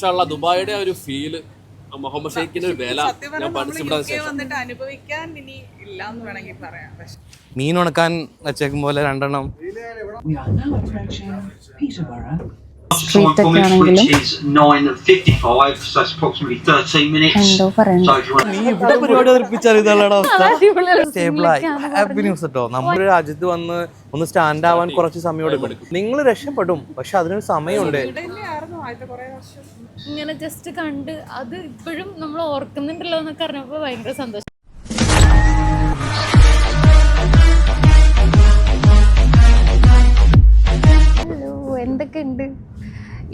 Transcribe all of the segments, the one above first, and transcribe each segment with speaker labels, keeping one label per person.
Speaker 1: ഇൻഷാല്ലാ ദുബായിയുടെ ഒരു ഫീൽ മുഹമ്മദ് ഷെയ്ഖിന്റെ ഒരു വില ഞാൻ
Speaker 2: പഠിച്ചിട്ട് അനുഭവിക്കാൻ ഇനി ഇല്ല എന്ന് വേണമെങ്കിൽ പറയാം.
Speaker 3: മീൻ ഉണക്കാൻ വെച്ചേക്കും പോലെ രണ്ടെണ്ണം.
Speaker 4: We are now approaching Peterborough.
Speaker 5: Time for me, which is 9.55, so that's 13 minutes.
Speaker 6: എന്തോ പറയണ്ട
Speaker 5: So if you want
Speaker 3: നീ ഇവിടെ പരിപാടി അവതരിപ്പിച്ചാൽ ഇതാണ് അവസ്ഥ.
Speaker 6: അടിപൊളി
Speaker 3: ന്യൂസ് കേട്ടോ നമ്മുടെ രാജ്യത്ത് വന്ന് ഒന്ന് സ്റ്റാൻഡ് ആവാൻ കുറച്ച് സമയം എടുക്കും. നിങ്ങൾ രക്ഷപ്പെടും. പക്ഷെ അതിനൊരു സമയമുണ്ട്.
Speaker 2: ആദ്യത്തെ കുറേ വർഷം.
Speaker 6: ഇങ്ങനെ ജസ്റ്റ് കണ്ട് അത് ഇപ്പോഴും നമ്മൾ ഓർക്കുന്നുണ്ടല്ലോ എന്നൊക്കെ അറിഞ്ഞപ്പോ ഭയങ്കര സന്തോഷം. ഹലോ എന്തൊക്കെയുണ്ട്?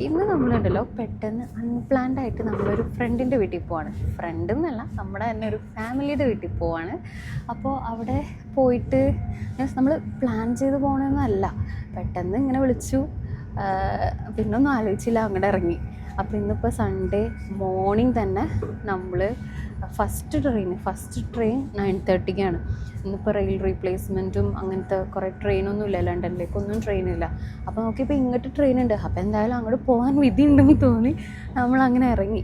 Speaker 6: ഇന്ന് നമ്മളുണ്ടല്ലോ പെട്ടെന്ന് അൺപ്ലാൻഡ് ആയിട്ട് നമ്മളൊരു ഫ്രണ്ടിന്റെ വീട്ടിൽ പോവാണ്. ഫ്രണ്ട് എന്നല്ല നമ്മുടെ തന്നെ ഒരു ഫാമിലിയുടെ വീട്ടിൽ പോവാണ്. അപ്പോൾ അവിടെ പോയിട്ട് നമ്മൾ പ്ലാൻ ചെയ്ത് പോകണമെന്നല്ല പെട്ടെന്ന് ഇങ്ങനെ വിളിച്ചു. ആഹ് പിന്നൊന്നും ആലോചിച്ചില്ല അങ്ങോട്ട് ഇറങ്ങി. അപ്പോൾ ഇന്നിപ്പോൾ സൺഡേ മോർണിംഗ് തന്നെ നമ്മൾ first train first train nine തേർട്ടിക്കാണ് ഇന്നിപ്പോൾ റെയിൽ റീപ്ലേസ്മെന്റും അങ്ങനത്തെ കുറേ ട്രെയിനൊന്നും ഇല്ല ലണ്ടനിലേക്കൊന്നും ട്രെയിൻ ഇല്ല. അപ്പോൾ നോക്കിയപ്പോൾ ഇങ്ങോട്ട് ട്രെയിൻ ഉണ്ട്. അപ്പോൾ എന്തായാലും അങ്ങോട്ട് പോകാൻ വിധി ഉണ്ടെന്ന് തോന്നി. നമ്മൾ അങ്ങനെ ഇറങ്ങി.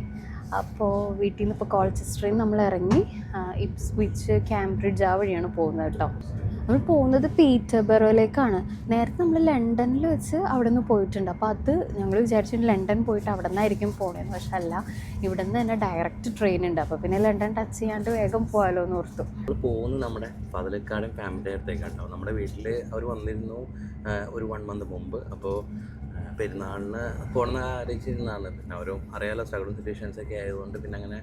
Speaker 6: അപ്പോൾ വീട്ടിൽ നിന്ന് ഇപ്പോൾ കോൾച്ചസ്റ്ററിൽ നമ്മൾ ഇറങ്ങി. ഇപ്സ്വിച്ച് ക്യാംബ്രിഡ്ജ് ആ വഴിയാണ് പോകുന്നത് കേട്ടോ. നമ്മൾ പോകുന്നത് പീറ്റർബറോയിലേക്കാണ്. നേരത്തെ നമ്മൾ ലണ്ടനിൽ വെച്ച് അവിടെ നിന്ന് പോയിട്ടുണ്ട്. അപ്പോൾ അത് ഞങ്ങൾ വിചാരിച്ചു ലണ്ടൻ പോയിട്ട് അവിടെ നിന്നായിരിക്കും പോകണമെന്ന് പക്ഷെ അല്ല ഇവിടെ നിന്ന് തന്നെ ഡയറക്റ്റ് ട്രെയിൻ ഉണ്ട്. അപ്പോൾ പിന്നെ ലണ്ടൻ ടച്ച് ചെയ്യാണ്ട് വേഗം പോകാമല്ലോ എന്ന് ഓർത്തു
Speaker 3: പോകുന്നത് നമ്മുടെ പതിലക്കാടും ഫാമിലി അടുത്തേക്കാട്ടോ നമ്മുടെ വീട്ടിൽ അവർ വന്നിരുന്നു ഒരു വൺ മന്ത് മുമ്പ്. അപ്പോൾ പെരുന്നാളിന് പോകണമെന്ന് ആലോചിച്ചിരുന്നതാണ്. പിന്നെ അവരും അറിയാലോ സ്ട്രഗിളും സിറ്റുവേഷൻസ് ഒക്കെ ആയതുകൊണ്ട് പിന്നെ അങ്ങനെ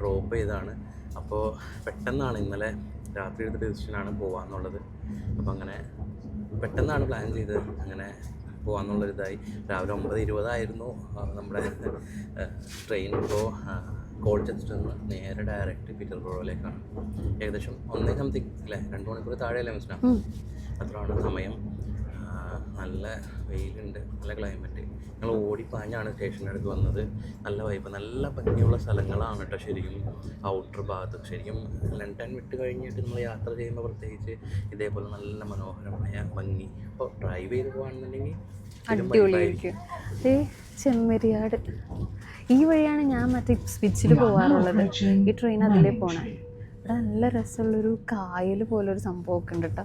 Speaker 3: ഡ്രോപ്പ് ചെയ്താണ് അപ്പോൾ പെട്ടെന്നാണ് ഇന്നലെ രാത്രി എടുത്ത ഡിസിഷനാണ് പോകാമെന്നുള്ളത് അപ്പോൾ അങ്ങനെ പെട്ടെന്നാണ് പ്ലാൻ ചെയ്തത് അങ്ങനെ പോകാമെന്നുള്ളൊരിതായി രാവിലെ ഒമ്പത് ഇരുപതായിരുന്നു. നമ്മുടെ ട്രെയിൻ ഇപ്പോൾ കോൾച്ചസ്റ്ററിൽ നിന്ന് നേരെ ഡയറക്റ്റ് പീറ്റർബോറോയിലേക്കാണ് ഏകദേശം ഒന്നേ സംതിങ് അല്ലേ? രണ്ട് മണിക്കൂർ താഴെയല്ലേ മിസ്റ്റർ അത്രയാണ് സമയം. നല്ല വെയിലുണ്ട് നല്ല ക്ലൈമറ്റ് ഞങ്ങൾ ഓടിപ്പാഞ്ഞാണ് സ്റ്റേഷന്റെ അടുത്ത് വന്നത്. നല്ല വൈബ് നല്ല ഭംഗിയുള്ള സ്ഥലങ്ങളാണ് കേട്ടോ ശരിക്കും ഔട്ടർ ഭാഗത്ത്. ശരിക്കും ലണ്ടൻ വിട്ട് കഴിഞ്ഞിട്ട് നമ്മൾ യാത്ര ചെയ്യുമ്പോൾ പ്രത്യേകിച്ച് ഇതേപോലെ നല്ല മനോഹരമായ ഭംഗി. അപ്പോൾ ഡ്രൈവ് ചെയ്ത് പോകുകയാണെന്നുണ്ടെങ്കിൽ
Speaker 6: അടിപൊളിയായിരിക്കും. ഏ ചെമ്മരിയാട്. ഈ വഴിയാണ് ഞാൻ മറ്റേ സ്വിച്ചിൽ പോകാറുള്ളത് ഈ ട്രെയിൻ അതിലേ പോണേ. ഇവിടെ നല്ല രസമുള്ളൊരു കായൽ പോലൊരു സംഭവമൊക്കെ ഉണ്ട് കേട്ടോ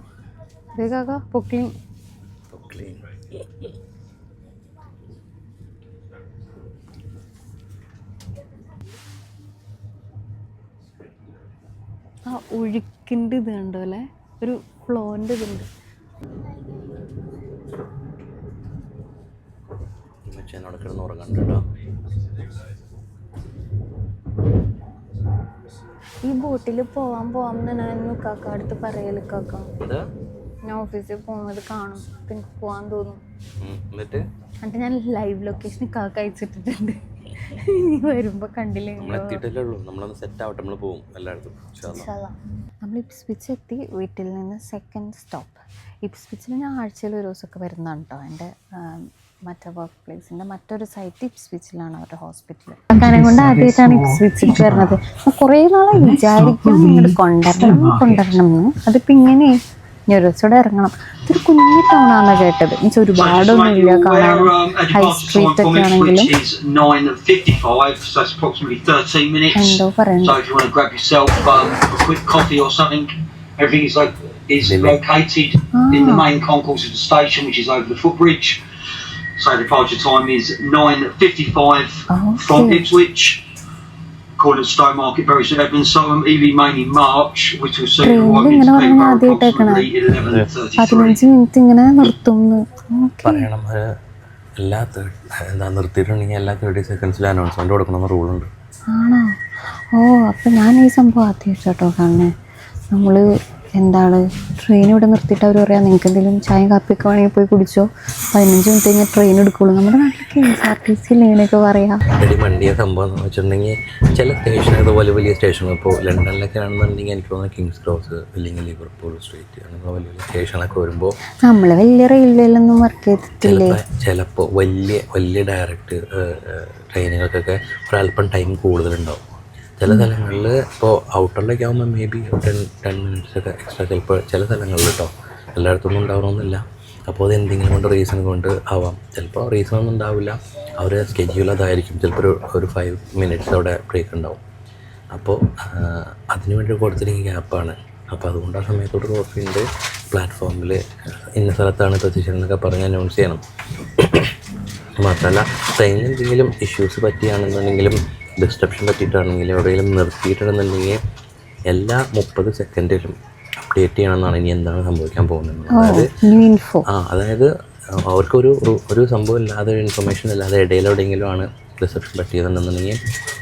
Speaker 6: അതേ കാക്ക പൊക്ലിങ്
Speaker 3: ക്ലീൻ
Speaker 6: ആ ഒഴുക്കിന്റെ ഇത് കണ്ടോ അല്ലേ? ഒരു ഫ്ലോന്റെ ഇതുണ്ട്
Speaker 3: മച്ചേനോട് കിടന്ന് ഉറങ്ങണ്ട കേട്ടോ.
Speaker 6: ഈ ബോട്ടിൽ പോവാൻ പോവാൻ എന്നായിരുന്നു കാക്ക അടുത്ത് പറയൽ കാക്ക.
Speaker 3: എന്താ?
Speaker 6: ഞാൻ ഓഫീസിൽ പോകുന്നത് കാണും. അപ്പം എനിക്ക് പോകാൻ തോന്നും.
Speaker 3: എന്നിട്ട്?
Speaker 6: എന്നിട്ട് ഞാൻ ലൈവ് ലൊക്കേഷൻ കാക്ക അയച്ചിട്ടിട്ടുണ്ട്. ഇനി വരുമ്പോൾ കണ്ടില്ലേ
Speaker 3: എത്തിയിട്ടല്ലേ ഉള്ളൂ. നമ്മളൊന്ന് സെറ്റ് ആവട്ടെ നമ്മൾ പോകും എല്ലായിടത്തും.
Speaker 6: നമ്മൾ ഇപ്സ്പിച്ച് എത്തി വീട്ടിൽ നിന്ന് സെക്കൻഡ് സ്റ്റോപ്പ് ഇപ്സ്പിച്ചിൽ ഞാൻ ആഴ്ചയിൽ ഒരു ദിവസമൊക്കെ വരുന്നതാണ് കേട്ടോ എന്റെ മറ്റേ വർക്ക് പ്ലേസിന്റെ മറ്റൊരു സൈറ്റ് ഇപ്സ്വിച്ചിലാണ് അവരുടെ ഹോസ്പിറ്റൽ കാരണം കൊണ്ട് ആദ്യമായിട്ടാണ് ഇപ്സ്വിച്ചിൽ വരുന്നത്. കുറേ നാളെ വിചാരിക്കും ഇങ്ങോട്ട് കൊണ്ടുവരണം കൊണ്ടുവരണം എന്ന്. അതിപ്പോൾ ഇങ്ങനെ ഇനി ഒരു ദിവസം ഇവിടെ ഇറങ്ങണം ഇതൊരു കുഞ്ഞു ടൗൺ ആണെന്ന് കേട്ടത് മീൻസ് ഒരുപാടൊന്നും ഇല്ല
Speaker 5: Right,
Speaker 6: കാണാൻ
Speaker 5: we're um, at
Speaker 6: high
Speaker 5: departure
Speaker 6: street
Speaker 5: time
Speaker 6: ഒക്കെ
Speaker 5: for me,
Speaker 6: ആണെങ്കിലും
Speaker 5: which is 9.55, so that's approximately 13 minutes.
Speaker 6: എന്തോ പറയണ്ട
Speaker 5: So if you want to grab yourself um, a quick coffee or something, everything is like is
Speaker 3: Lily.
Speaker 5: located in the main concourse of the station, which is over the footbridge. So departure time is 9.55 from
Speaker 6: Okay.
Speaker 5: Ipswich. According to Stowmarket, Bury St Edmunds, Soham, Ely, mainly March, which will see
Speaker 6: Train
Speaker 5: arrive into Peterborough approximately 11.33.
Speaker 6: Minute ഇങ്ങനെ നിർത്തും
Speaker 3: പറയണം അത് എല്ലാ third എന്താ നിർത്തിയിട്ടുണ്ടെങ്കിൽ എല്ലാ thirty സെക്കൻഡ്സിൽ announcement കൊടുക്കണമെന്ന് റൂളുണ്ട്
Speaker 6: ആണോ ഓ അപ്പം ഞാൻ ഈ സംഭവം ആദ്യം കേട്ടോ കാണുന്നത് നമ്മൾ എന്താണ്? ട്രെയിൻ ഇവിടെ നിർത്തിയിട്ട് അവർ പറയാം നിങ്ങൾക്ക് എന്തെങ്കിലും ചായ കാപ്പിയൊക്കെ വേണമെങ്കിൽ പോയി കുടിച്ചോ. പതിനഞ്ച് മിനിറ്റ് കഴിഞ്ഞാൽ ട്രെയിൻ എടുക്കുള്ളൂ. നമ്മുടെ നാട്ടിൽ K S R T C ലൈനൊക്കെ പറയാം
Speaker 3: മണ്ടിയ സംഭവം എന്ന് വെച്ചിട്ടുണ്ടെങ്കിൽ ചില സ്റ്റേഷൻ വലിയ വലിയ സ്റ്റേഷനുകൾ ഇപ്പോൾ ലണ്ടനിലൊക്കെ ആണെന്നുണ്ടെങ്കിൽ എനിക്ക് തോന്നുന്നു കിങ്സ് ക്രോസ് അല്ലെങ്കിൽ ലിവർപൂൾ സ്ട്രീറ്റ് അങ്ങനെ വലിയ വലിയ സ്റ്റേഷനൊക്കെ വരുമ്പോൾ
Speaker 6: നമ്മൾ വലിയ റെയിൽവേയിലൊന്നും വർക്ക് ചെയ്തിട്ടില്ലേ?
Speaker 3: ചിലപ്പോൾ ചിലപ്പോൾ വലിയ വലിയ ഡയറക്റ്റ് ട്രെയിനുകൾക്കൊക്കെ ഒരല്പം ടൈം കൂടുതലുണ്ടാവും. ചില സ്ഥലങ്ങളിൽ ഇപ്പോൾ ഔട്ടറിലേക്ക് ആകുമ്പോൾ maybe ten ten minutes ഒക്കെ എക്സ്ട്രാ ചിലപ്പോൾ ചില സ്ഥലങ്ങളിൽ കേട്ടോ എല്ലായിടത്തൊന്നും ഉണ്ടാവണമെന്നില്ല അപ്പോൾ അത് എന്തെങ്കിലും കൊണ്ട് റീസൺ കൊണ്ട് ആവാം. ചിലപ്പോൾ റീസൺ ഒന്നും ഉണ്ടാവില്ല. അവർ സ്കെഡ്യൂൾ അതായിരിക്കും. ചിലപ്പോൾ ഒരു ഒരു ഫൈവ് മിനിറ്റ്സ് അവിടെ ബ്രേക്ക് ഉണ്ടാവും. അപ്പോൾ അതിനു വേണ്ടി കൊടുത്തിരിക്കുന്ന ഗ്യാപ്പാണ് അപ്പോൾ അതുകൊണ്ട് ആ സമയത്തോട് റോഫിന്റെ പ്ലാറ്റ്ഫോമിൽ ഇന്ന സ്ഥലത്താണ് പൊസിഷൻ എന്നൊക്കെ പറഞ്ഞ് അനൗൺസ് ചെയ്യണം. മാത്രമല്ല ട്രെയിനിൽ എന്തെങ്കിലും ഇഷ്യൂസ് പറ്റിയാണെന്നുണ്ടെങ്കിലും ഡിസ്ട്രപ്ഷൻ പറ്റിയിട്ടാണെങ്കിൽ എവിടെയെങ്കിലും നിർത്തിയിട്ടുണ്ടെന്നുണ്ടെങ്കിൽ എല്ലാ മുപ്പത് സെക്കൻഡിലും അപ്ഡേറ്റ് ചെയ്യണമെന്നാണ് ഇനി എന്താണ് സംഭവിക്കാൻ പോകുന്നത്. അതായത് ആ അതായത് അവർക്കൊരു ഒരു- സംഭവം ഇല്ലാതെ ഒരു ഇൻഫർമേഷൻ ഇല്ലാതെ ഇടയിൽ എവിടെയെങ്കിലും ആണ് റിസപ്ഷൻ പറ്റിയതെന്നുണ്ടെങ്കിൽ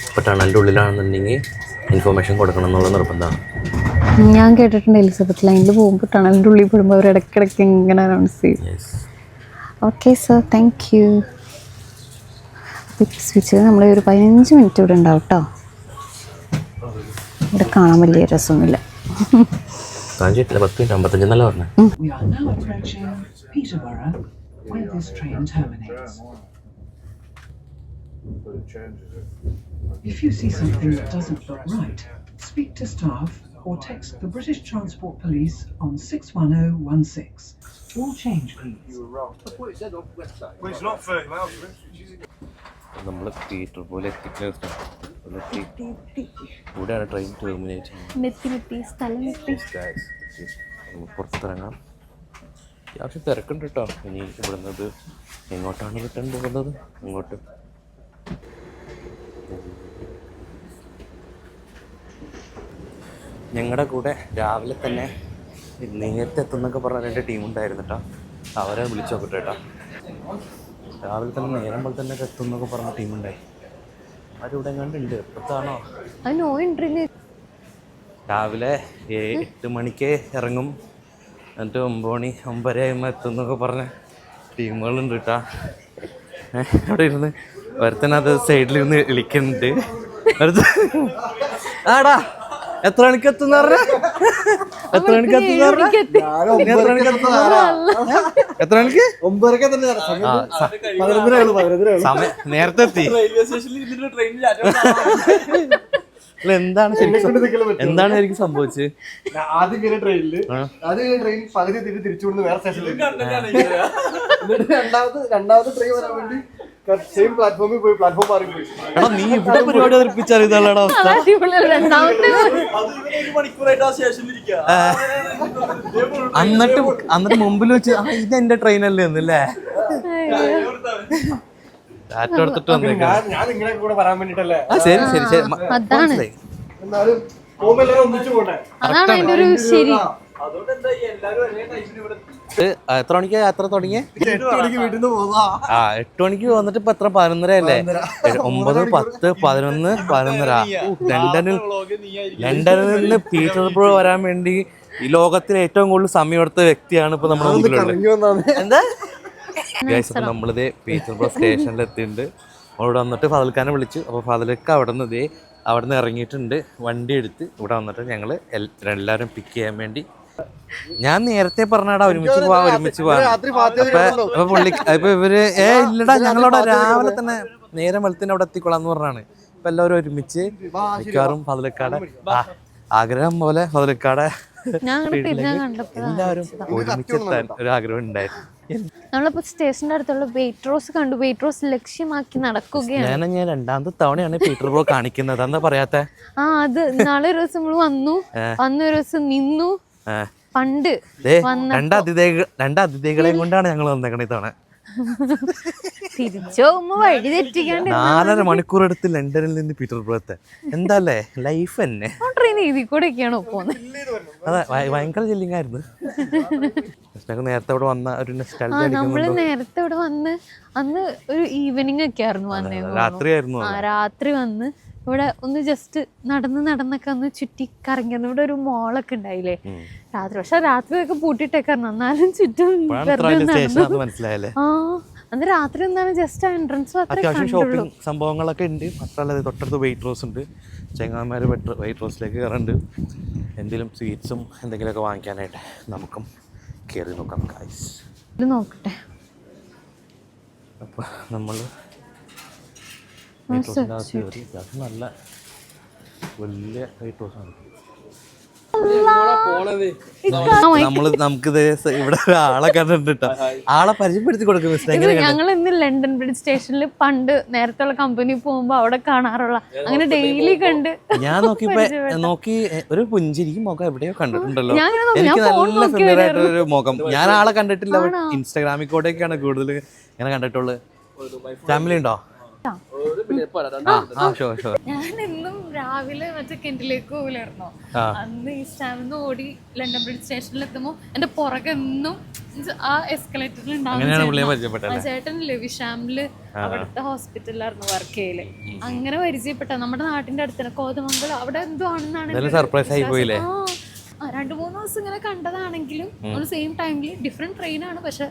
Speaker 3: ഇപ്പോൾ ടണലിന്റെ ഉള്ളിലാണെന്നുണ്ടെങ്കിൽ ഇൻഫർമേഷൻ കൊടുക്കണം എന്നുള്ള നിർബന്ധമാണ്.
Speaker 6: ഞാൻ കേട്ടിട്ടുണ്ട് എലിസബത്ത് ലൈനിൽ പോകുമ്പോൾ ടണലിന്റെ ഉള്ളിൽ പെടുമ്പോൾ അവർ ഇടയ്ക്കിടയ്ക്ക് ഇങ്ങനെ അനൗൺസ് ചെയ്യും. Okay sir thank you switch നമ്മൾ ഒരു പതിനഞ്ച് മിനിറ്റ് ഇവിടെ ഉണ്ടാവും കേട്ടോ ഇവിടെ കാണാൻ വലിയ രസമൊന്നുമില്ല
Speaker 3: കാഞ്ചിട്ടില്ല പത്ത് മിനിറ്റ് അമ്പത്തഞ്ച് എന്നല്ല പറഞ്ഞത്.
Speaker 4: If you see something that doesn't look right, speak to staff or text the British Transport Police on 61016. All change, please.
Speaker 3: നമ്മൾ തിയേറ്റർ പോലെ ഇവിടെയാണ് ട്രെയിൻ ടെർമിനേറ്റ് നമുക്ക് പുറത്തിറങ്ങാം. അത്യാവശ്യം തിരക്കുണ്ട് കേട്ടോ. ഇനി ഇവിടുന്നത് എങ്ങോട്ടാണ് റിട്ടേൺ പോകുന്നത്? അങ്ങോട്ട് ഞങ്ങളുടെ കൂടെ രാവിലെ തന്നെ നേരത്തെ എത്തുന്നൊക്കെ പറഞ്ഞ രണ്ട് ടീമുണ്ടായിരുന്നു കേട്ടോ. അവരെ വിളിച്ചു നോക്കട്ടെ കേട്ടോ. രാവിലെ തന്നെ നേരം പോലെ തന്നെ എത്തുന്നൊക്കെ പറഞ്ഞ ടീമുണ്ടായി അവരിവിടെ
Speaker 6: കണ്ടുണ്ട് എപ്പോഴത്താണോ
Speaker 3: രാവിലെ എട്ട് മണിക്ക് ഇറങ്ങും. എന്നിട്ട് ഒമ്പത് മണി ഒമ്പര ആകുമ്പോൾ എത്തും എന്നൊക്കെ പറഞ്ഞ ടീമുകളുണ്ട് കേട്ടാ. അവിടെ ഇരുന്ന് ഒരുത്തനത് സൈഡിൽ ഇരുന്ന് വിളിക്കുന്നുണ്ട്. ഒരുത്ത ആടാ! എത്ര മണിക്ക് എത്തുന്ന പറഞ്ഞ? എത്ര മണിക്ക് എത്തുന്ന പറഞ്ഞ? എത്ര മണിക്ക് എത്തുന്ന എത്ര മണിക്ക്?
Speaker 7: ഒമ്പതരക്കെ തന്നെ. സമയം
Speaker 3: നേരത്തെ എത്തി
Speaker 1: റെയിൽവേ സ്റ്റേഷനിൽ ട്രെയിനിൽ
Speaker 3: അല്ല, എന്താണ്? എന്താണ് എനിക്ക് സംഭവിച്ചത്
Speaker 7: ആദ്യം കയറിയ
Speaker 3: ട്രെയിനിൽ
Speaker 7: ആദ്യം കയറിയ ട്രെയിൻ പകുതി തിരി തിരിച്ചു കൊണ്ട് വേറെ സ്റ്റേഷനിൽ എന്നിട്ട് രണ്ടാമത് രണ്ടാമത്തെ ട്രെയിൻ വരാൻ വേണ്ടി സെയിം പ്ലാറ്റ്ഫോമിൽ പോയി പ്ലാറ്റ്ഫോം മാറി പോയി.
Speaker 3: എടാ നീ ഇവിടെ പരിപാടി അവതരിപ്പിച്ചറിയുന്നതാണ് അവസ്ഥ. എന്നിട്ട് എന്നിട്ട് മുമ്പിൽ വെച്ച് ആ ഇത് എന്റെ ട്രെയിനല്ലേ എന്നല്ലേ ടാറ്റ എടുത്തിട്ട് വന്നേക്കാം.
Speaker 7: ഞാൻ നിങ്ങളെ കൂടെ വരാൻ വേണ്ടിട്ടല്ലേ?
Speaker 3: ആ ശരി ശരി ശരി. മ-
Speaker 6: അതാണ്.
Speaker 3: മനസ്സിലായി.
Speaker 7: എന്നാലും പോകുമ്പോ ഒന്നിച്ചു പോട്ടെ?
Speaker 6: അതാണ് അതിന്റെ ഒരു ശരി.
Speaker 1: അതുകൊണ്ട് എന്താ എല്ലാരും ഒരേ ഇവിടെ
Speaker 3: ഇത് എത്ര മണിക്ക് യാത്ര തുടങ്ങിയേ?
Speaker 7: എട്ട് മണിക്ക് വീട്ടിൽ നിന്ന് പോകാ.
Speaker 3: ആ എട്ട് മണിക്ക് വന്നിട്ട് ഇപ്പൊ എത്ര? പതിനൊന്നര അല്ലേ? ഒമ്പത് പത്ത് പതിനൊന്ന് പതിനൊന്നര. ഊ, ലണ്ടനിൽ ലണ്ടനിൽ നിന്ന് പീറ്റർബറോ വരാൻ വേണ്ടി ഈ ലോകത്തിലെ ഏറ്റവും കൂടുതൽ സമയം എടുത്ത വ്യക്തിയാണ് ഇപ്പൊ നമ്മുടെ മുമ്പിലുള്ളത്
Speaker 7: കറങ്ങി
Speaker 3: എന്താ? ഗൈസ് നമ്മളിത് പീറ്റർബറോ സ്റ്റേഷനിൽ എത്തിയിട്ടുണ്ട് അവിടെ വന്നിട്ട് ഫാദൽഖാനെ വിളിച്ചു. അപ്പോൾ ഫാദലൊക്കെ അവിടെ നിന്ന് ഇതേ അവിടെ നിന്ന് ഇറങ്ങിയിട്ടുണ്ട്. വണ്ടി എടുത്ത് ഇവിടെ വന്നിട്ട് ഞങ്ങൾ എല്ലാവരും പിക്ക് ചെയ്യാൻ വേണ്ടി. ഞാൻ നേരത്തെ പറഞ്ഞാടാ ഒരുമിച്ച് പോവാ ഒരുമിച്ച് പോവാ. അപ്പൊ അപ്പൊ പുള്ളി ഇപ്പൊ ഇവർ ഏ ഇല്ലടാ ഞങ്ങളവിടെ രാവിലെ തന്നെ നേരം വെളുത്തിന് അവിടെ എത്തിക്കൊള്ളാന്ന് പറഞ്ഞാണ്. ഇപ്പൊ എല്ലാവരും ഒരുമിച്ച് മിക്കവാറും ഫതിലക്കാടെ ആഗ്രഹം പോലെ ഫതിലക്കാടെ എല്ലാവരും ഒരുമിച്ചെത്താൻ ഒരു ആഗ്രഹം ഉണ്ടായിരുന്നു.
Speaker 6: നമ്മളിപ്പോ സ്റ്റേഷന്റെ അടുത്തുള്ള വെയിറ്റ് റോസ് കണ്ടു. വെയിറ്റ് ലക്ഷ്യമാക്കി നടക്കുകയാണ്.
Speaker 3: ഞാൻ ഞാൻ രണ്ടാമത്തെ തവണയാണ് പീറ്റർ ബ്രോ കാണിക്കുന്നത്. എന്താ പറയാത്ത?
Speaker 6: ആ അത് നാളെ ഒരു ദിവസം വന്നു. വന്ന ഒരു ദിവസം നിന്നു. പണ്ട്
Speaker 3: രണ്ട് അതിഥികൾ രണ്ട് അതിഥികളെയും കൊണ്ടാണ് ഞങ്ങൾ വന്നേക്കണ ഇത്തവണ നാലര മണിക്കൂർ എടുത്ത് ലണ്ടനിൽ നിന്ന് പീറ്റർ ബ്രോ എത്താൻ എന്താല്ലേ? ലൈഫ് തന്നെ.
Speaker 6: കൂടെ പോകുന്നത്
Speaker 3: അതെ ഭയ- ഭയങ്കര ചില്ലിങ്ങായിരുന്നു നേരത്തെ ഇവിടെ വന്ന ഒരു
Speaker 6: നമ്മൾ
Speaker 3: അടിക്കുന്നുണ്ടോ
Speaker 6: നേരത്തെ ഇവിടെ വന്ന് അന്ന് ഒരു ഈവനിങ് ഒക്കെ ആയിരുന്നു വന്നേ
Speaker 3: രാത്രിയായിരുന്നു
Speaker 6: ആ രാത്രി വന്ന് ഇവിടെ ഒന്ന് ജസ്റ്റ് നടന്ന് നടന്നൊക്കെ ഒന്ന് ചുറ്റി കറങ്ങിയിരുന്നു ഇവിടെ ഒരു മോളൊക്കെ ഉണ്ടായില്ലേ? രാത്രി. പക്ഷെ രാത്രി ഒക്കെ പൂട്ടിട്ടേക്കായിരുന്നു എന്നാലും ചുറ്റും വെറുതെ ആ അന്ന് രാത്രി എന്താണ് ജസ്റ്റ് എൻട്രൻസ്
Speaker 3: അത്യാവശ്യം ഷോപ്പിംഗ് സംഭവങ്ങളൊക്കെ ഉണ്ട്. മാത്രമല്ല തൊട്ടടുത്ത് വെയിറ്റ് റോസ് ഉണ്ട്. ചെങ്ങാന്മാർ വെയിറ്റ് റോസിലേക്ക് കയറുന്നുണ്ട് എന്തെങ്കിലും സ്വീറ്റ്സും എന്തെങ്കിലുമൊക്കെ വാങ്ങിക്കാനായിട്ട് നമുക്കും കയറി നോക്കാം
Speaker 6: ഇത് നോക്കട്ടെ.
Speaker 3: അപ്പോൾ നമ്മൾ റോസിന്റെ കയറി. അത്യാവശ്യം നല്ല വലിയ
Speaker 1: പോണത്?
Speaker 3: നമ്മൾ നമുക്കിത് ഇവിടെ ഒരാളെ കണ്ടിട്ടുണ്ട് ട്ടോ. ആളെ പരിചയപ്പെടുത്തി കൊടുക്കും
Speaker 6: ഞങ്ങൾ ഇന്ന് ലണ്ടൻ ബ്രിഡ്ജ് സ്റ്റേഷനിൽ പണ്ട് നേരത്തെ കമ്പനി പോകുമ്പോ അവിടെ കാണാറുള്ള അങ്ങനെ ഡെയിലി കണ്ട്
Speaker 3: ഞാൻ നോക്കിയപ്പോ നോക്കി ഒരു പുഞ്ചിരിക്കും മുഖം എവിടെയോ കണ്ടിട്ടുണ്ടല്ലോ.
Speaker 6: നോക്കി,
Speaker 3: എനിക്ക് നല്ല
Speaker 6: നോക്കി
Speaker 3: ഫെമിലിയർ
Speaker 6: വരുവായിരുന്നു.
Speaker 3: മുഖം. ഞാൻ ആളെ കണ്ടിട്ടില്ല ഇൻസ്റ്റാഗ്രാമിൽ കൂടെയൊക്കെയാണ് കൂടുതൽ ഇങ്ങനെ കണ്ടിട്ടുള്ളത്. ഫാമിലി ഉണ്ടോ?
Speaker 6: ഞാൻ എന്നും രാവിലെ മറ്റേ കെന്റിലേക്ക് പോകില്ലായിരുന്നോ അന്ന് ഈ സ്റ്റാൻഡിൽ ഓടി ലണ്ടൻ ബ്രിഡ്ജ് സ്റ്റേഷനിൽ എത്തുമ്പോ എന്റെ പുറകെന്നും ആ എസ്കലേറ്ററിൽ ഉണ്ടാവും ചേട്ടൻ. ലവിഷാമിൽ അവിടുത്തെ ഹോസ്പിറ്റലിലായിരുന്നു വർക്ക് ചെയ്യൽ. അങ്ങനെ പരിചയപ്പെട്ട നമ്മുടെ നാട്ടിന്റെ അടുത്തന്നെ കോതമംഗലം. അവിടെ എന്തോ ആണെന്നാണ്
Speaker 3: സർപ്രൈസ് ആയി പോയില്ലേ?
Speaker 6: രണ്ട് മൂന്ന് ദിവസം ഇങ്ങനെ കണ്ടതാണെങ്കിലും നമ്മൾ സെയിം ടൈമിൽ ഡിഫറെന്റ് ട്രെയിനാണ് പക്ഷെ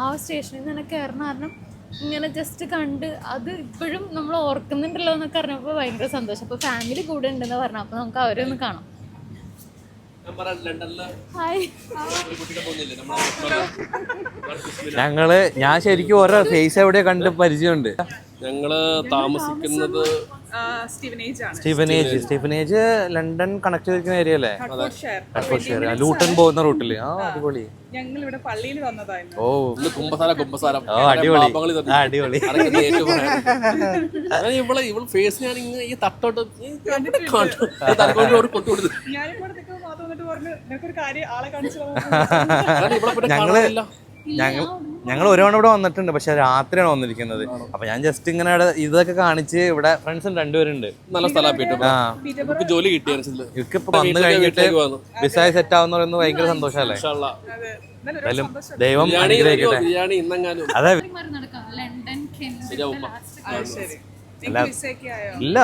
Speaker 6: ആ സ്റ്റേഷനിൽ നിന്ന് തന്നെ കയറുന്ന കാരണം ഇങ്ങനെ ജസ്റ്റ് കണ്ട് അത് ഇപ്പോഴും നമ്മൾ ഓർക്കുന്നുണ്ടല്ലോ എന്നൊക്കെ പറഞ്ഞപ്പോൾ ഭയങ്കര സന്തോഷം. അപ്പോൾ ഫാമിലി കൂടെ ഉണ്ടെന്ന് പറഞ്ഞു അപ്പോൾ നമുക്ക് അവരെ ഒന്ന് കാണാം.
Speaker 3: ഞങ്ങൾ ഞാൻ ശരിക്കും ഓരോ ഫേസ് എവിടെ കണ്ട് പരിചയമുണ്ട്.
Speaker 1: ഞങ്ങൾ താമസിക്കുന്നത്
Speaker 3: സ്റ്റീഫനേജ് സ്റ്റീഫനേജ് ലണ്ടൻ കണക്ട് ചെയ്തിരിക്കുന്ന ഏരിയ അല്ലേ.
Speaker 2: ഹെർട്ട്ഫോർഡ്ഷയർ
Speaker 3: ലൂട്ടൺ പോകുന്ന റൂട്ടിൽ ആ അടിപൊളി.
Speaker 2: ഞങ്ങൾ ഇവിടെ പള്ളിയിൽ വന്നതായിരുന്നു.
Speaker 3: ഓ.
Speaker 1: കുമ്പസാര കുമ്പസാരം.
Speaker 3: ഓ അടിപൊളി. ആ, അടിപൊളി.
Speaker 1: ഇവളെ ഇവൾ ഫേസ് ഞാൻ ഇങ്ങനെ ഈ തട്ടോട്ട് ഞങ്ങൾ
Speaker 3: ഞങ്ങൾ ഞങ്ങൾ ഒരു തവണ ഇവിടെ വന്നിട്ടുണ്ട് പക്ഷെ രാത്രിയാണ് വന്നിരിക്കുന്നത്. അപ്പൊ ഞാൻ ജസ്റ്റ് ഇങ്ങനെ ഇതൊക്കെ കാണിച്ച് ഇവിടെ ഫ്രണ്ട്സും രണ്ടുപേരുണ്ട്.
Speaker 1: നല്ല പീറ്റർ ജോലി കിട്ടിയ
Speaker 3: ഇവർക്ക് ഇപ്പൊ വന്നു കഴിഞ്ഞിട്ട് വിസായി സെറ്റ് ആവുന്ന പറയുന്നത് ഭയങ്കര സന്തോഷല്ലേ എന്തായാലും ദൈവം അനുഗ്രഹിക്കട്ടെ. അതെ. ഇല്ല.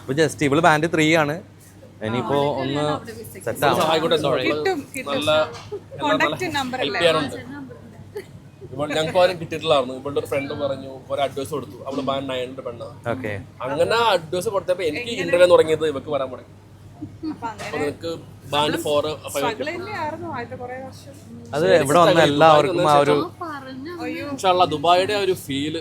Speaker 3: ഇപ്പൊ ജസ്റ്റ് ഇവൾ ബാൻഡ് ത്രീ ആണ്. ഇനിയിപ്പോ ഒന്ന് സെറ്റ് ആവും
Speaker 1: ഇവൾ ഞങ്ങൾക്ക് ആരും കിട്ടിയിട്ടില്ലായിരുന്നു. ഇവളുടെ ഒരു ഫ്രണ്ട് പറഞ്ഞു ഒരു അഡ്വൈസ് കൊടുത്തു. അവൾ ബാൻ നയന്റെ പെണ്ണ.
Speaker 3: ഓക്കെ.
Speaker 1: അങ്ങനെ അഡ്വൈസ് കൊടുത്തപ്പോ എനിക്ക് ഇന്റർവ്യൂ തുടങ്ങിയത് ഇവക്ക് വരാൻ തുടങ്ങി.
Speaker 2: അപ്പൊ
Speaker 1: നിനക്ക് ഫോർ
Speaker 3: അത് ഇവിടെ വന്ന എല്ലാവർക്കും ആ ഒരു
Speaker 1: ദുബായിയുടെ ആ ഒരു ഫീൽ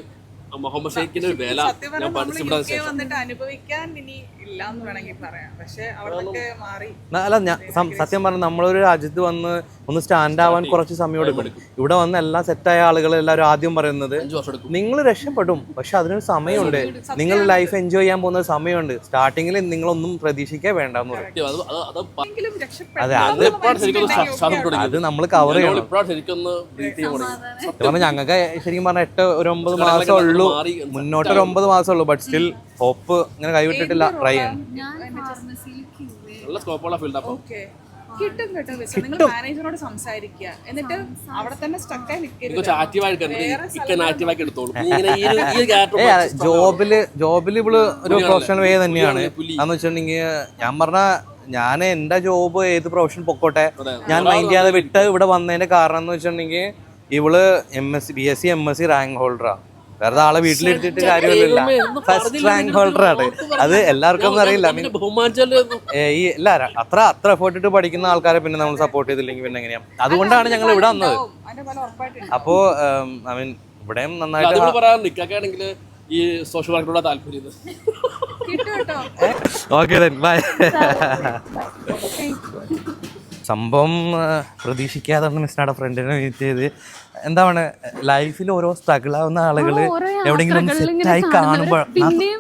Speaker 1: മുഹമ്മദ് ഷെയ്ഖിന്റെ ഒരു വില ഞാൻ
Speaker 2: പറഞ്ഞാൽ
Speaker 1: പഠിച്ചു
Speaker 2: നമ്മൾ
Speaker 1: ഇവിടെ
Speaker 2: യു കെ വന്നിട്ട് അനുഭവിക്കാൻ ഇനി ഇല്ല എന്ന് വേണമെങ്കിൽ പറയാം. പക്ഷെ അവിടൊക്കെ മാറി.
Speaker 3: അല്ല ഞാൻ സത്യം പറഞ്ഞ നമ്മളൊരു രാജ്യത്ത് വന്ന് ഒന്ന് സ്റ്റാൻഡ് ആവാൻ കുറച്ച് സമയം എടുക്കും. ഇവിടെ വന്ന് എല്ലാം സെറ്റായ ആളുകൾ എല്ലാവരും ആദ്യം പറയുന്നത് നിങ്ങൾ രക്ഷപ്പെടും പക്ഷെ അതിനൊരു സമയമുണ്ട്. നിങ്ങൾ ലൈഫ് എൻജോയ് ചെയ്യാൻ പോകുന്ന ഒരു സമയമുണ്ട്. സ്റ്റാർട്ടിങ്ങിൽ നിങ്ങളൊന്നും പ്രതീക്ഷിക്കേ വേണ്ടെന്ന് പറയും.
Speaker 1: അത്
Speaker 3: നമ്മൾ കവർ ചെയ്യണം. ഞങ്ങൾക്ക് ശരിക്കും പറഞ്ഞ എട്ട് ഒരു ഒമ്പത് മാസം ഉള്ളൂ.
Speaker 1: മാറി
Speaker 3: മുന്നോട്ട് ഒരു ഒമ്പത് മാസം ഉള്ളൂ. ബട്ട് സ്റ്റിൽ ഹോപ്പ് ഇങ്ങനെ കൈവിട്ടിട്ടില്ല. ട്രൈ ചെയ്യണം
Speaker 6: ഞാൻ
Speaker 1: നല്ല സ്കോപ്പുള്ള ഫീൽഡ് അപ്പൊ
Speaker 2: ഓക്കെ. കിട്ടും നിങ്ങൾ മാനേജറിനോട് സംസാരിക്കുക. എന്നിട്ട് അവിടെ തന്നെ സ്റ്റക്കായി നിൽക്കരുത്
Speaker 1: ജോബിൽ ജോബിൽ ഇവൾ ഒരു
Speaker 3: പ്രൊഫഷണൽ വേ തന്നെയാണ്. വെച്ചിട്ടുണ്ടെങ്കിൽ ഞാൻ പറഞ്ഞ ഞാൻ എന്റെ ജോബ് ഏത് പ്രൊഫഷൻ പൊക്കോട്ടെ ഞാൻ മൈൻഡ് ചെയ്യാതെ വിട്ട് ഇവിടെ വന്നതിന്റെ കാരണം എന്ന് വെച്ചിട്ടുണ്ടെങ്കിൽ ഇവൾ M S C B S C M S C rank ഹോൾഡറാ വെറുതെ ആളെ വീട്ടിലിരുത്തിട്ട് കാര്യമില്ല ഫസ്റ്റ് റാങ്ക് ഹോൾഡർ ആണ്. അത് എല്ലാവർക്കും അറിയില്ല. ഈ ഇല്ല അത്ര അത്ര എഫേർട്ട് ഇട്ട് പഠിക്കുന്ന ആൾക്കാരെ പിന്നെ നമ്മൾ സപ്പോർട്ട് ചെയ്തില്ലെങ്കിൽ പിന്നെ എങ്ങനെയാ? അതുകൊണ്ടാണ് ഞങ്ങൾ ഇവിടെ വന്നത്. അപ്പോ ഐ മീൻ ഇവിടെയും നന്നായിട്ട്
Speaker 1: ഈ സോഷ്യൽ വർക്കിനോട് താല്പര്യം
Speaker 3: ഓക്കെ ബൈ സംഭവം പ്രതീക്ഷിക്കാതെ മിസ്സിനാടെ ഫ്രണ്ടിനെ മീറ്റ് ചെയ്ത്. എന്താണ് ലൈഫിൽ ഓരോ സ്ട്രഗിൾ ആവുന്ന ആളുകൾ എവിടെയെങ്കിലും സെറ്റായി കാണുമ്പോൾ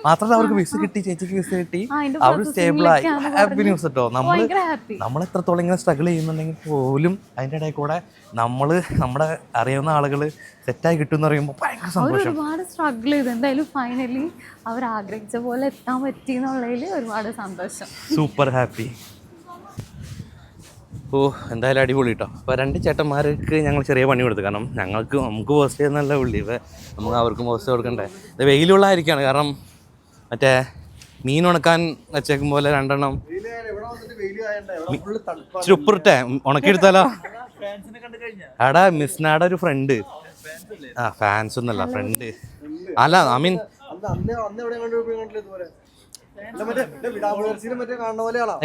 Speaker 3: മാത്രമല്ല അവർക്ക് വിസ കിട്ടി ചേച്ചിക്ക് വിസ കിട്ടി. അവർ സ്റ്റേബിളായി ഹാപ്പി ന്യൂസ് കേട്ടോ നമ്മൾ. നമ്മൾ എത്രത്തോളം ഇങ്ങനെ സ്ട്രഗിൾ ചെയ്യുന്നുണ്ടെങ്കിൽ പോലും അതിന്റെ ഇടയിൽ കൂടെ നമ്മൾ നമ്മുടെ അറിയാവുന്ന ആളുകൾ സെറ്റായി കിട്ടും എന്ന് പറയുമ്പോൾ ഭയങ്കര സന്തോഷം.
Speaker 6: ഒരുപാട് സ്ട്രഗിൾ ചെയ്ത്. എന്തായാലും ഫൈനലി അവർ ആഗ്രഹിച്ച പോലെ എത്താൻ പറ്റി എന്നുള്ളതിൽ ഒരുപാട് സന്തോഷം.
Speaker 3: സൂപ്പർ ഹാപ്പി ഓ എന്തായാലും അടിപൊളി കേട്ടോ അപ്പോൾ രണ്ട് ചേട്ടന്മാർക്ക് ഞങ്ങൾ ചെറിയ പണി കൊടുത്തു. കാരണം ഞങ്ങൾക്ക് നമുക്ക് പോസ്റ്റ് ചെയ്യുന്നല്ല പുള്ളി ഇപ്പം നമുക്ക് അവർക്കും പോസ്റ്റ് കൊടുക്കണ്ടേ. ഇത് വെയിലുള്ളതായിരിക്കാണ്. കാരണം മറ്റേ മീൻ ഉണക്കാൻ വെച്ചേക്കും പോലെ രണ്ടെണ്ണം ചുപ്പുറട്ടെ ഉണക്കിയെടുത്താലോ? എടാ മിസ്നാടെ ഒരു ഫ്രണ്ട് ആ ഫാൻസ് ഒന്നല്ല ഫ്രണ്ട് അല്ല ഐ മീൻ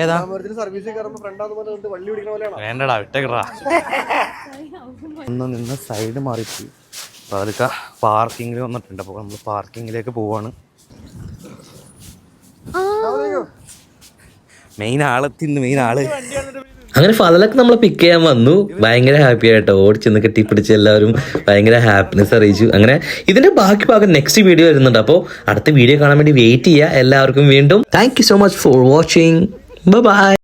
Speaker 3: ഏതാ? വേണ്ടടാ വിട്ടേക്കടാ ഒന്ന് നിന്ന് സൈഡ് മാറിപ്പോയി അപ്പോൾ അതൊക്കെ പാർക്കിങ്ങിൽ വന്നിട്ടുണ്ട്. അപ്പോൾ നമ്മൾ പാർക്കിങ്ങിലേക്ക് പോവാണ്. മെയിൻ ആളെത്തിന്ന് മെയിൻ ആൾ അങ്ങനെ ഫലലൊക്കെ നമ്മളെ പിക്ക് ചെയ്യാൻ വന്നു. ഭയങ്കര ഹാപ്പി ആയിട്ടോ. ഓടിച്ചെന്ന് കെട്ടിപ്പിടിച്ച് എല്ലാവരും ഭയങ്കര ഹാപ്പിനെസ് അറിയിച്ചു. അങ്ങനെ ഇതിന്റെ ബാക്കി ഭാഗം നെക്സ്റ്റ് വീഡിയോ വരുന്നുണ്ട്. അപ്പോൾ അടുത്ത വീഡിയോ കാണാൻ വേണ്ടി വെയിറ്റ് ചെയ്യുക. എല്ലാവർക്കും വീണ്ടും thank so much for watching bye